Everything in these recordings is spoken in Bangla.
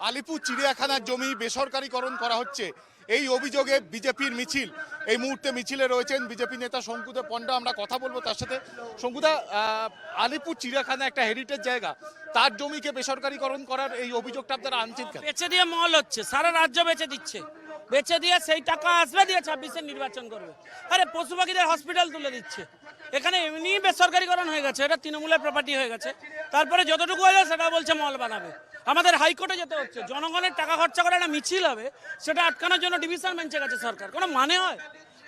আলিপুর চিড়িয়াখানার জমি বেসরকারীকরণ করা হচ্ছে। এই অভিযোগে বিজেপির মিছিল। এই মুহূর্তে মিছিলে রয়েছেন বিজেপি নেতা শঙ্কুদা পণ্ডা। আমরা কথা বলব তার সাথে। শঙ্কুদা আলিপুর চিড়িয়াখানা একটা হেরিটেজ জায়গা। তার জমিকে বেসরকারীকরণ করার এই অভিযোগটা আপনারা আনছেন বেচে দিয়ে মহল হচ্ছে। সারা রাজ্য বেচে দিচ্ছে। বেচে দিয়ে সেই টাকা আসবে দিয়ে ছাব্বিশে নির্বাচন করবে। আরে, পশু পাখিদের হসপিটাল তুলে দিচ্ছে। এখানে এমনি বেসরকারিকরণ হয়ে গেছে। এটা তৃণমূলের প্রপার্টি হয়ে গেছে। তারপরে যতটুকু হলো সেটা বলছে মল বানাবে। আমাদের হাইকোর্টে যেতে হচ্ছে। জনগণের টাকা খরচা করে একটা মিছিল হবে, সেটা আটকানোর জন্য ডিভিশন বেঞ্চে গেছে সরকার। কোনো মানে হয়?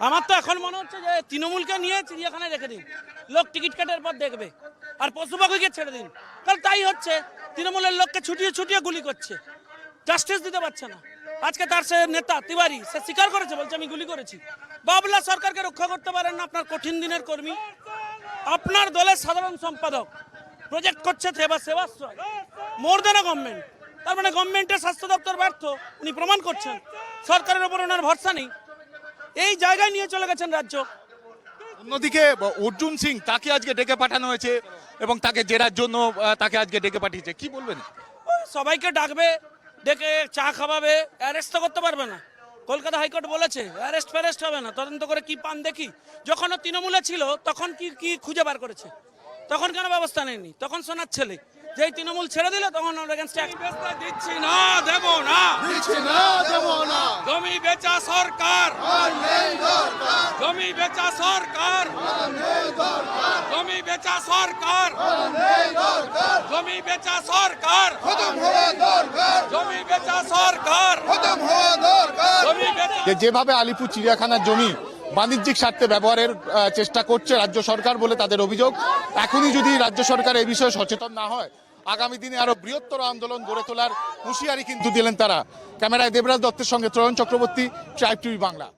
আমার তো এখন মনে হচ্ছে যে তৃণমূলকে নিয়ে চিড়িয়াখানায় রেখে দিন। লোক টিকিট কাটার পর দেখবে। আর পশু পাখিকে ছেড়ে দিন। তাহলে তাই হচ্ছে। তৃণমূলের লোককে ছুটিয়ে ছুটিয়ে গুলি করছে। জাস্টিস দিতে পারছে না। আজকে তার সে নেতা তিওয়ারি, সে স্বীকার করেছে বলছে, আমি গুলি করেছি। বাবলা সরকারকে রক্ষা করতে পারেন না আপনার কঠিন দিনের কর্মী। আপনার দলের সাধারণ সম্পাদক। প্রজেক্ট করছে সেবা সেবাশ্রয়। মোর দেন গভর্নমেন্ট তার মানে গভর্নমেন্টের স্বাস্থ্য দপ্তর ব্যর্থ উনি প্রমাণ করছেন। সরকারের ওপর ওনার ভরসা নেই। এই জায়গায় নিয়ে চলে গেছেন রাজ্য। অন্যদিকে অর্জুন সিং তাকে আজকে ডেকে পাঠানো হয়েছে এবং তাকে জেরার জন্য তাকে আজকে ডেকে পাঠিয়েছে। কি বলবেন? সবাইকে ডাকবে ডেকে চা খাওয়াবে অ্যারেস্ট তো করতে পারবে না। কলকাতা হাইকোর্ট বলেছে অ্যারেস্ট ফ্যারেস্ট হবে না। তদন্ত করে কি পান দেখি। যখন তৃণমূলে ছিল তখন কি কি খুঁজে বার করেছে? তখন কেন ব্যবস্থা নেয়নি? তখন সোনার ছেলে। যেই তৃণমূল ছেড়ে দিল তখন ওর against act- দিচ্ছি না দেব না। জমি বেচা সরকার। জমি বেচা সরকার। জমি বেচা সরকার। জমি বেচা সরকার। জমি বেচা সরকার। যেভাবে আলিপুর চিড়িয়াখানার জমি বাণিজ্যিক স্বার্থে ব্যবহারের চেষ্টা করছে রাজ্য সরকার বলে তাদের অভিযোগ এখনই যদি রাজ্য সরকার এই বিষয়ে সচেতন না হয় আগামী দিনে আরও বৃহত্তর আন্দোলন গড়ে তোলার হুঁশিয়ারি কিন্তু দিলেন তারা। ক্যামেরায় দেবরাজ দত্তের সঙ্গে ত্রয়ন চক্রবর্তী ট্রাইব টিভি বাংলা।